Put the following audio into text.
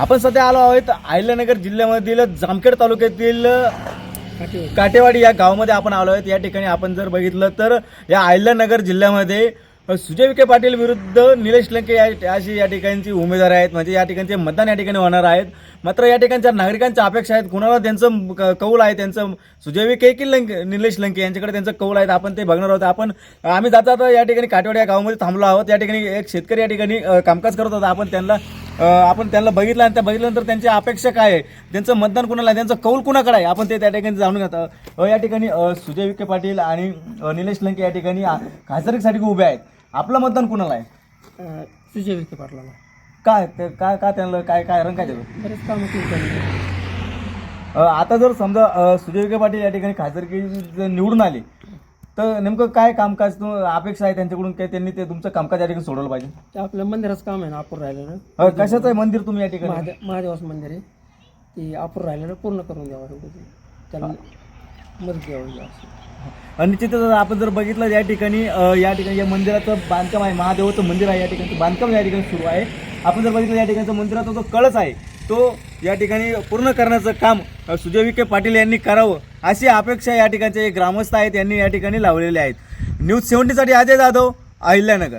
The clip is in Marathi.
आपण सध्या आलो आहोत अहिल्यानगर जिल्ह्यामधील जामखेड तालुक्यातील काटेवाडी. या गावामध्ये आपण आलो आहोत. या ठिकाणी आपण जर बघितलं तर या अहिल्यानगर जिल्ह्यामध्ये सुजय विखे पाटील विरुद्ध निलेश लंके या अशी या ठिकाणची उमेदवार आहेत. म्हणजे या ठिकाणचे मतदान या ठिकाणी होणार आहेत. मात्र या ठिकाणच्या नागरिकांच्या अपेक्षा आहेत. कुणाला त्यांचं कौल आहे? त्यांचं सुजय विखे की लंके निलेश लंके यांच्याकडे त्यांचं कौल आहेत? आपण ते बघणार आहोत. आपण आम्ही जाता या ठिकाणी काटेवाडी या गावामध्ये थांबलो आहोत. या ठिकाणी एक शेतकरी या ठिकाणी कामकाज करत होता. आपण त्यांना आपण त्यांना बघितलं आणि त्या बघितल्यानंतर त्यांची अपेक्षा काय आहे? त्यांचं मतदान कुणाला आहे? त्यांचं कौल कुणाकडे आहे? आपण ते त्या ठिकाणी जाणून घेतो अ, या ठिकाणी सुजय विखे पाटील आणि निलेश लंके या ठिकाणी खासदारकीसाठी उभे आहेत. आपलं मतदान कुणाला आहे? सुजय विखे पाटलाला. काय काय काय त्यांना काय काय रंग काय त्याचं? बरेच कामं आता जर समजा सुजय विखे पाटील या ठिकाणी खासदारकी जर निवडून आले तर नेमकं काय कामकाज तु- अपेक्षा आहे त्यांच्याकडून? काय त्यांनी ते तुमचं कामकाज या ठिकाणी सोडवलं पाहिजे? ते आपलं मंदिराचं काम आहे ना अपूर राहिलेलं. अ, कशाचं आहे मंदिर तुम्ही या ठिकाणी? महादेव महादेवाचं मंदिर आहे. ते अपूर राहिलेलं पूर्ण करून द्यावं एवढं ते. त्याला मदत द्यावं असं. आणि निश्चितच आपण जर बघितलं या ठिकाणी अ, या ठिकाणी या मंदिराचं बांधकाम आहे महादेवाचं मंदिर आहे या ठिकाणी बांधकाम या ठिकाणी सुरू आहे. आपण जर बघितलं या ठिकाणचं मंदिराचा जो कळस आहे तो या ठिकाणी पूर्ण करण्याचं काम सुजय विखे पाटील यांनी करावं अशी अपेक्षा या ठिकाणचे जे ग्रामस्थ आहेत यांनी या ठिकाणी लावलेले आहेत. न्यूज सेवंटीसाठी अजय जाधव अहिल्यानगर.